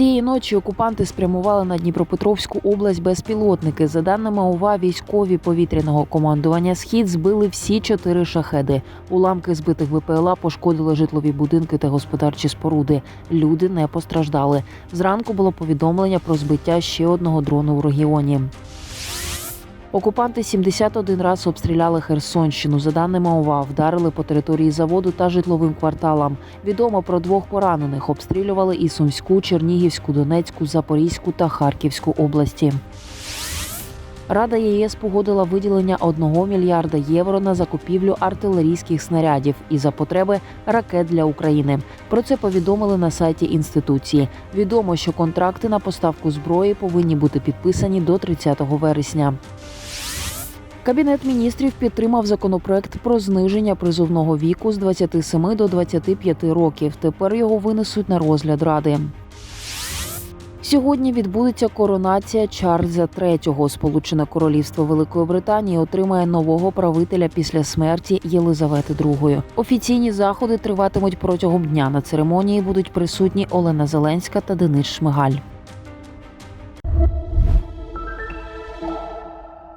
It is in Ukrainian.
Цієї ночі окупанти спрямували на Дніпропетровську область безпілотники. За даними ОВА, військові повітряного командування Схід збили всі чотири шахеди. Уламки збитих ВПЛА пошкодили житлові будинки та господарчі споруди. Люди не постраждали. Зранку було повідомлення про збиття ще одного дрону в регіоні. Окупанти 71 раз обстріляли Херсонщину. За даними ОВА, вдарили по території заводу та житловим кварталам. Відомо про двох поранених. Обстрілювали і Сумську, Чернігівську, Донецьку, Запорізьку та Харківську області. Рада ЄС погодила виділення 1 мільярда євро на закупівлю артилерійських снарядів і за потреби ракет для України. Про це повідомили на сайті інституції. Відомо, що контракти на поставку зброї повинні бути підписані до 30 вересня. Кабінет міністрів підтримав законопроект про зниження призовного віку з 27 до 25 років. Тепер його винесуть на розгляд ради. Сьогодні відбудеться коронація Чарльза III. Сполучене Королівство Великої Британії отримає нового правителя після смерті Єлизавети II. Офіційні заходи триватимуть протягом дня. На церемонії будуть присутні Олена Зеленська та Денис Шмигаль.